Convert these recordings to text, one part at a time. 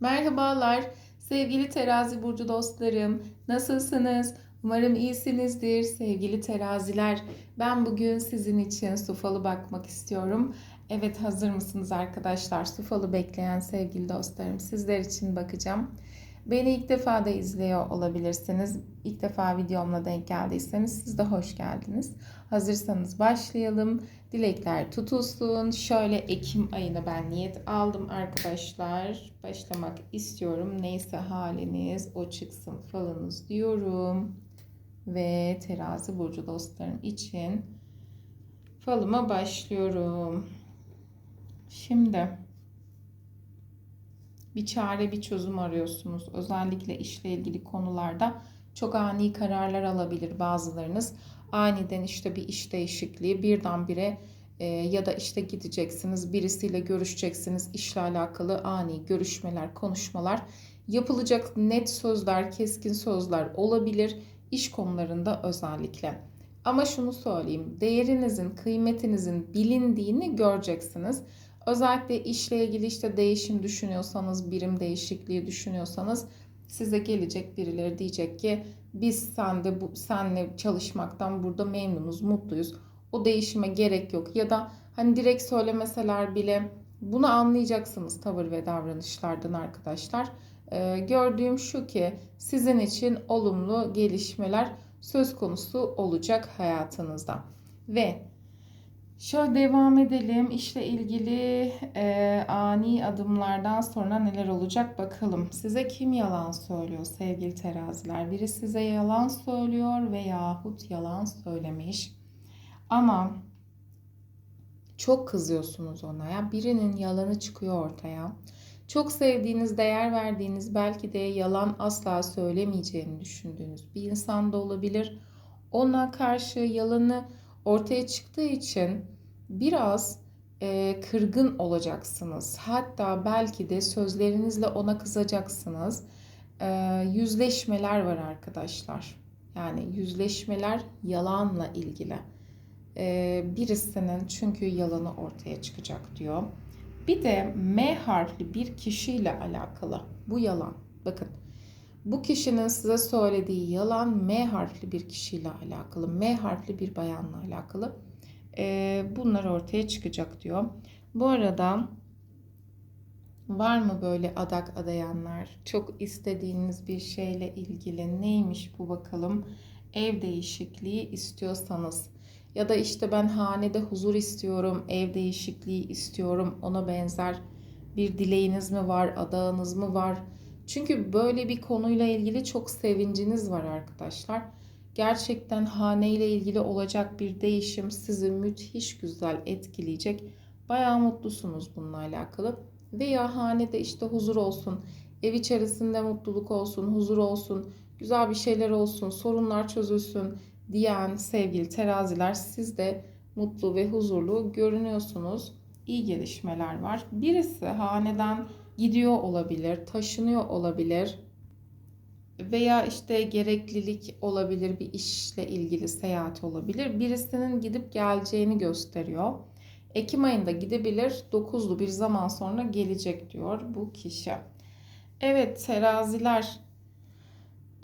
Merhabalar sevgili terazi burcu dostlarım. Nasılsınız? Umarım iyisinizdir sevgili teraziler. Ben bugün sizin için su falı bakmak istiyorum. Evet hazır mısınız arkadaşlar? Su falı bekleyen sevgili dostlarım sizler için bakacağım. Beni ilk defa da izliyor olabilirsiniz. İlk defa videomla denk geldiyseniz siz de hoş geldiniz. Hazırsanız başlayalım. Dilekler tutulsun. Şöyle Ekim ayına ben niyet aldım arkadaşlar. Başlamak istiyorum. Neyse haliniz o çıksın falınız diyorum. Ve terazi burcu dostlarım için falıma başlıyorum. Şimdi bir çare, bir çözüm arıyorsunuz. Özellikle işle ilgili konularda çok ani kararlar alabilir bazılarınız. Aniden işte bir iş değişikliği birdenbire e, ya da işte gideceksiniz, birisiyle görüşeceksiniz, işle alakalı ani görüşmeler, konuşmalar yapılacak net sözler, keskin sözler olabilir iş konularında özellikle. Ama şunu söyleyeyim, değerinizin, kıymetinizin bilindiğini göreceksiniz. Özellikle işle ilgili işte değişim düşünüyorsanız, birim değişikliği düşünüyorsanız size gelecek birileri diyecek ki biz sende bu senle çalışmaktan burada memnunuz, mutluyuz. O değişime gerek yok ya da hani direkt söylemeseler bile bunu anlayacaksınız tavır ve davranışlardan arkadaşlar. Ee, gördüğüm şu ki sizin için olumlu gelişmeler söz konusu olacak hayatınızda. Ve Şöyle devam edelim. İşle ilgili e, ani adımlardan sonra neler olacak bakalım. Size kim yalan söylüyor sevgili teraziler? Biri size yalan söylüyor veyahut yalan söylemiş. Ama çok kızıyorsunuz ona ya. Birinin yalanı çıkıyor ortaya. Çok sevdiğiniz, değer verdiğiniz, belki de yalan asla söylemeyeceğini düşündüğünüz bir insan da olabilir. Ona karşı yalanı ortaya çıktığı için biraz e, kırgın olacaksınız. Hatta belki de sözlerinizle ona kızacaksınız. E, yüzleşmeler var arkadaşlar. Yani yüzleşmeler yalanla ilgili. E, birisinin çünkü yalanı ortaya çıkacak diyor. Bir de M harfli bir kişiyle alakalı. Bu yalan. Bakın. Bu kişinin size söylediği yalan M harfli bir kişiyle alakalı. M harfli bir bayanla alakalı. Ee, bunlar ortaya çıkacak diyor. Bu arada var mı böyle adak adayanlar? Çok istediğiniz bir şeyle ilgili neymiş bu bakalım? Ev değişikliği istiyorsanız ya da işte ben hanede huzur istiyorum, ev değişikliği istiyorum. Ona benzer bir dileğiniz mi var, adağınız mı var? Çünkü böyle bir konuyla ilgili çok sevinciniz var arkadaşlar. Gerçekten hane ile ilgili olacak bir değişim sizi müthiş güzel etkileyecek. Bayağı mutlusunuz bununla alakalı. Veya hanede işte huzur olsun, ev içerisinde mutluluk olsun, huzur olsun, güzel bir şeyler olsun, sorunlar çözülsün diyen sevgili teraziler siz de mutlu ve huzurlu görünüyorsunuz. İyi gelişmeler var. Birisi haneden gidiyor olabilir, taşınıyor olabilir veya işte gereklilik olabilir bir işle ilgili seyahat olabilir. Birisinin gidip geleceğini gösteriyor. Ekim ayında gidebilir, 9'lu bir zaman sonra gelecek diyor bu kişi. Evet teraziler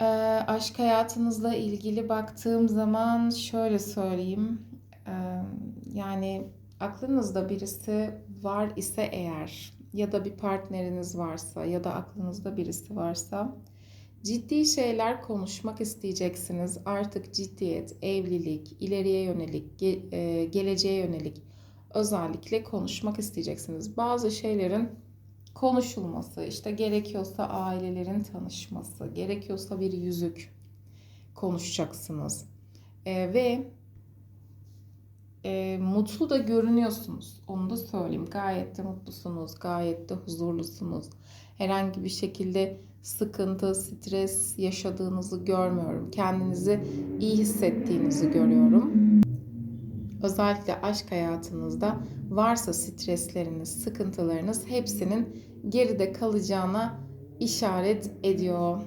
e, aşk hayatınızla ilgili baktığım zaman şöyle söyleyeyim. E, yani aklınızda birisi var ise eğer ya da bir partneriniz varsa ya da aklınızda birisi varsa ciddi şeyler konuşmak isteyeceksiniz. Artık ciddiyet, evlilik, ileriye yönelik, e, geleceğe yönelik özellikle konuşmak isteyeceksiniz. Bazı şeylerin konuşulması, işte gerekiyorsa ailelerin tanışması, gerekiyorsa bir yüzük konuşacaksınız. E, ve e, mutlu da görünüyorsunuz. Onu da söyleyeyim. Gayet de mutlusunuz, gayet de huzurlusunuz. Herhangi bir şekilde sıkıntı, stres yaşadığınızı görmüyorum. Kendinizi iyi hissettiğinizi görüyorum. Özellikle aşk hayatınızda varsa stresleriniz, sıkıntılarınız hepsinin geride kalacağına işaret ediyor.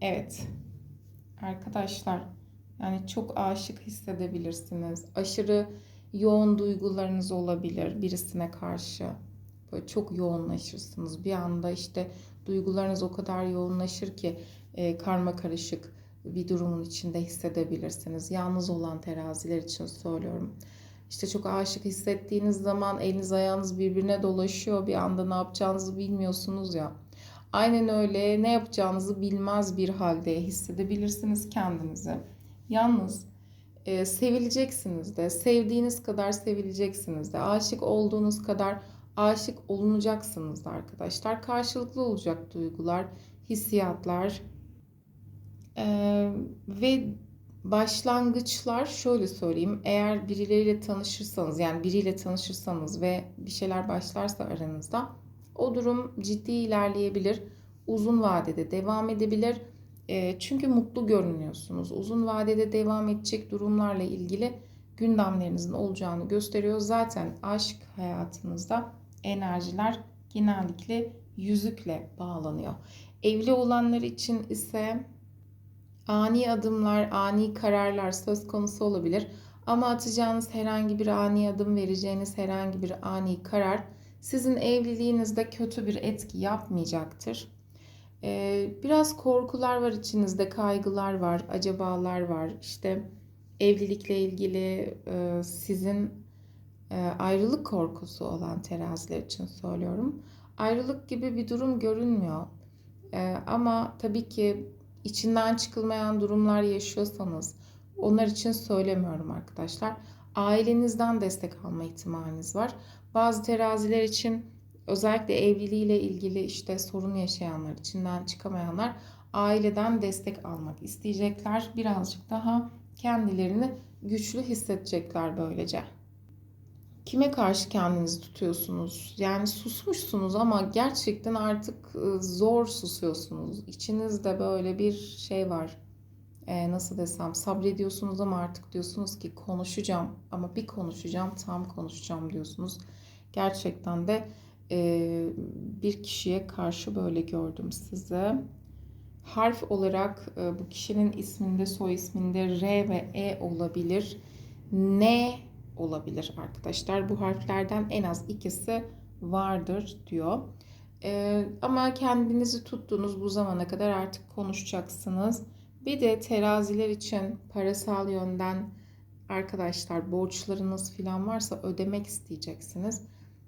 Evet. Arkadaşlar yani çok aşık hissedebilirsiniz. Aşırı yoğun duygularınız olabilir birisine karşı. Böyle çok yoğunlaşırsınız. Bir anda işte Duygularınız o kadar yoğunlaşır ki e, karma karışık bir durumun içinde hissedebilirsiniz. Yalnız olan teraziler için söylüyorum. İşte çok aşık hissettiğiniz zaman eliniz ayağınız birbirine dolaşıyor. Bir anda ne yapacağınızı bilmiyorsunuz ya. Aynen öyle ne yapacağınızı bilmez bir halde hissedebilirsiniz kendinizi. Yalnız e, sevileceksiniz de, sevdiğiniz kadar sevileceksiniz de, aşık olduğunuz kadar aşık olunacaksınız da arkadaşlar. Karşılıklı olacak duygular, hissiyatlar e, ve başlangıçlar şöyle söyleyeyim. Eğer birileriyle tanışırsanız yani biriyle tanışırsanız ve bir şeyler başlarsa aranızda o durum ciddi ilerleyebilir. Uzun vadede devam edebilir. Çünkü mutlu görünüyorsunuz. Uzun vadede devam edecek durumlarla ilgili gündemlerinizin olacağını gösteriyor. Zaten aşk hayatınızda enerjiler genellikle yüzükle bağlanıyor. Evli olanlar için ise ani adımlar, ani kararlar söz konusu olabilir. Ama atacağınız herhangi bir ani adım, vereceğiniz herhangi bir ani karar sizin evliliğinizde kötü bir etki yapmayacaktır. Ee, biraz korkular var içinizde, kaygılar var, acabalar var. İşte evlilikle ilgili e, sizin e, ayrılık korkusu olan teraziler için söylüyorum. Ayrılık gibi bir durum görünmüyor. E, ama tabii ki içinden çıkılmayan durumlar yaşıyorsanız onlar için söylemiyorum arkadaşlar. Ailenizden destek alma ihtimaliniz var. Bazı teraziler için özellikle evliliğiyle ilgili işte sorun yaşayanlar, içinden çıkamayanlar aileden destek almak isteyecekler. Birazcık daha kendilerini güçlü hissedecekler böylece. Kime karşı kendinizi tutuyorsunuz? Yani susmuşsunuz ama gerçekten artık zor susuyorsunuz. İçinizde böyle bir şey var. Ee, nasıl desem sabrediyorsunuz ama artık diyorsunuz ki konuşacağım ama bir konuşacağım tam konuşacağım diyorsunuz. Gerçekten de bir kişiye karşı böyle gördüm size. Harf olarak bu kişinin isminde, soy isminde R ve E olabilir. N olabilir arkadaşlar. Bu harflerden en az ikisi vardır diyor. E, ama kendinizi tuttuğunuz bu zamana kadar artık konuşacaksınız. Bir de teraziler için parasal yönden arkadaşlar borçlarınız falan varsa ödemek isteyeceksiniz.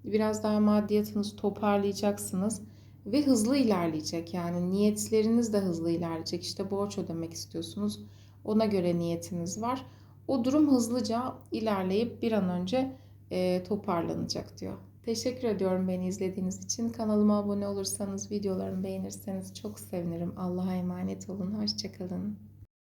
Biraz daha maddiyatınızı toparlayacaksınız ve hızlı ilerleyecek. Yani niyetleriniz de hızlı ilerleyecek. İşte borç ödemek istiyorsunuz. Ona göre niyetiniz var. O durum hızlıca ilerleyip bir an önce e, toparlanacak diyor. Teşekkür ediyorum beni izlediğiniz için. Kanalıma abone olursanız, videolarımı beğenirseniz çok sevinirim. Allah'a emanet olun. Hoşçakalın.